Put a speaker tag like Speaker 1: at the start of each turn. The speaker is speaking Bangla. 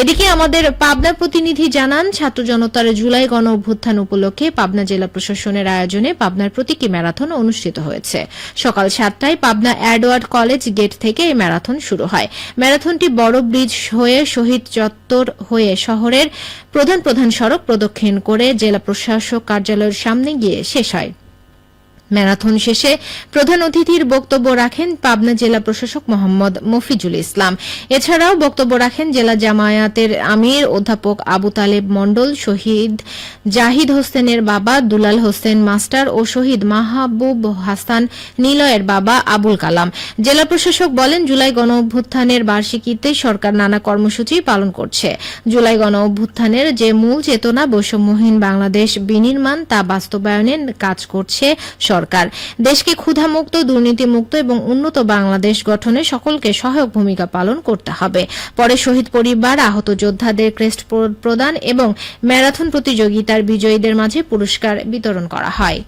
Speaker 1: এদিকে আমাদের পাবনা প্রতিনিধি জানান, ছাত্র জনতার জুলাই গণ অভ্যুত্থান উপলক্ষে পাবনা জেলা প্রশাসনের আয়োজনে পাবনার প্রতীকী ম্যারাথন অনুষ্ঠিত হয়েছে। সকাল সাতটায় পাবনা অ্যাডওয়ার্ড কলেজ গেট থেকে এই ম্যারাথন শুরু হয়। ম্যারাথনটি বড় ব্রিজ হয়ে শহীদ চত্বর হয়ে শহরের প্রধান প্রধান সড়ক প্রদক্ষিণ করে জেলা প্রশাসক কার্যালয়ের সামনে গিয়ে শেষ হয়। ম্যারাথন শেষে প্রধান অতিথির বক্তব্য রাখেন পাবনা জেলা প্রশাসক মোহাম্মদ মফিজুল ইসলাম। এছাড়াও বক্তব্য রাখেন জেলা জামায়াতের আমির অধ্যাপক আবু তালেব মণ্ডল, শহীদ জাহিদ হোসেনের বাবা দুলাল হোসেন মাস্টার ও শহীদ মাহবুব হাসান নিলয়ের বাবা আবুল কালাম। জেলা প্রশাসক বলেন, জুলাই গণ অভ্যুত্থানের বার্ষিকীতে সরকার নানা কর্মসূচি পালন করছে। জুলাই গণ অভ্যুত্থানের যে মূল চেতনা বৈষম্যহীন বাংলাদেশ বিনির্মাণ তা বাস্তবায়নে কাজ করছে দেশকে ক্ষুধামুক্ত, দুর্নীতিমুক্ত এবং উন্নত বাংলাদেশ গঠনে সকলকে সহায়ক ভূমিকা পালন করতে হবে। পরে শহীদ পরিবার, আহত যোদ্ধাদের ক্রেস্ট প্র- প্রদান এবং ম্যারাথন প্রতিযোগিতার বিজয়ীদের মাঝে পুরস্কার বিতরণ করা হয়।